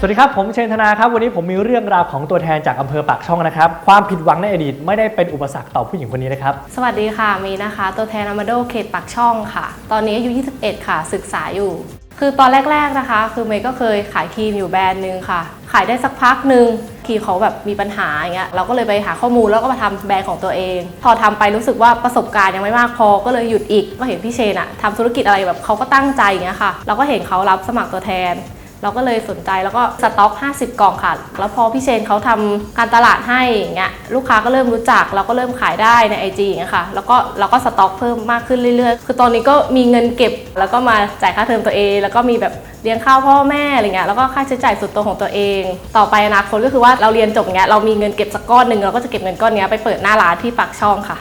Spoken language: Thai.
สวัสดีครับ ผมเชนธนาครับ วันนี้ผมมีเรื่องราวของตัวแทนจากอำเภอปากช่องนะครับ ความผิดหวังในอดีตไม่ได้เป็นอุปสรรคต่อผู้หญิงคนนี้นะครับ สวัสดีค่ะมีนะคะ ตัวแทนอามาโดเขตปากช่องค่ะ ตอนนี้อายุ 21 ค่ะ ศึกษาอยู่ คือตอนแรก ๆนะคะ คือเมย์ก็เคยขายครีมอยู่แบรนด์หนึ่งค่ะ ขายได้สักพักหนึ่งครีมเขาแบบมีปัญหาอย่างเงี้ยเราก็เลยไปหาข้อมูลแล้วก็มาทำแบรนด์ของตัวเอง พอทำไปรู้สึกว่าประสบการณ์ยังไม่มากพอก็เลยหยุดอีกก็เห็นพี่เชนอะทำธุรกิจอะไรแบบเขาก็ตั้งใจอย่างเงี้ยค่ะ เราก็เห็นเขารับสมัครตัวแทน เราก็เลยสนใจแล้วก็สต็อก 50 กล่องค่ะ แล้วพอพี่เชนเขาทำการตลาดให้อย่างเงี้ยลูกค้าก็เริ่มรู้จัก เราก็เริ่มขายได้ใน IG อย่างเงี้ยค่ะ แล้วก็เราก็สต็อกเพิ่มมากขึ้นเรื่อยๆ คือตอนนี้ก็มีเงินเก็บ แล้วก็มาจ่ายค่าเทอมตัวเอง แล้วก็มีแบบเลี้ยงข้าวพ่อแม่อะไรเงี้ยแล้วก็ค่าใช้จ่ายส่วนตัวของตัวเอง ต่อไปอนาคตก็คือว่าเราเรียนจบเงี้ยเรามีเงินเก็บสักก้อนหนึ่งเราก็จะเก็บเงินก้อนนี้ไปเปิดหน้าร้านที่ปากช่องค่ะ